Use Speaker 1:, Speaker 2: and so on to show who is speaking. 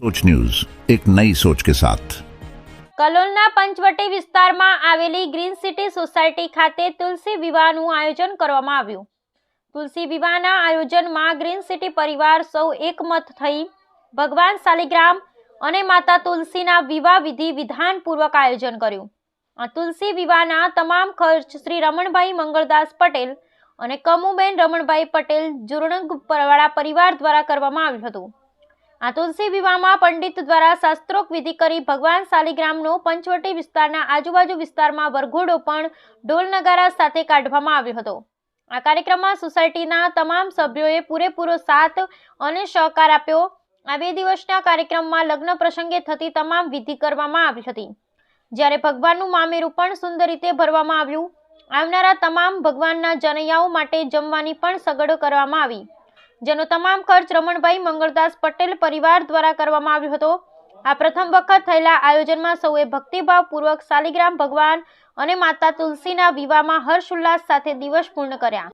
Speaker 1: સોચ news, એક નઈ સોચ કે સાથ.
Speaker 2: કલોલના પંચવટી વિસ્તારમાં આવેલી ગ્રીન સિટી સોસાયટી ખાતે તુલસી વિવાહનું આયોજન કરવામાં આવ્યું. તુલસી વિવાહના આયોજનમાં ગ્રીન સિટી પરિવાર સૌ એકમત થઈ ભગવાન શાલિગ્રામ અને માતા તુલસીના વિવાહ વિધિ વિધાનપૂર્વક આયોજન કર્યું. આ તુલસી વિવાહના તમામ ખર્ચ શ્રી રમણભાઈ મંગળદાસ પટેલ અને કમુબેન રમણભાઈ પટેલ જુરણગ પરવાળા પરિવાર દ્વારા કરવામાં આવ્યું હતું. આ તુલસી વિવાહમાં પંડિત દ્વારા શાસ્ત્રોક્ત વિધિ કરી ભગવાન શાલિગ્રામનો પંચવટી વિસ્તારના આજુબાજુ વિસ્તારમાં વરઘોડો પણ ઢોલ નગારા સાથે કાઢવામાં આવ્યો હતો. આ કાર્યક્રમમાં સોસાયટીના તમામ સભ્યોએ પૂરેપૂરો સાથ અને સહકાર આપ્યો. આ બે દિવસના કાર્યક્રમમાં લગ્ન પ્રસંગે થતી તમામ વિધિ કરવામાં આવી હતી. જ્યારે ભગવાનનું મામેરું પણ સુંદર રીતે ભરવામાં આવ્યું, આવનારા તમામ ભગવાનના જનૈયાઓ માટે જમવાની પણ સગડો કરવામાં આવી. જેનો તમામ ખર્ચ રમણભાઈ મંગળદાસ પટેલ પરિવાર દ્વારા કરવામાં આવ્યો હતો. આ પ્રથમ વખત થયેલા આયોજનમાં સૌએ ભક્તિભાવપૂર્વક શાલિગ્રામ ભગવાન અને માતા તુલસીના વિવાહમાં હર્ષ ઉલ્લાસ સાથે દિવસ પૂર્ણ કર્યા.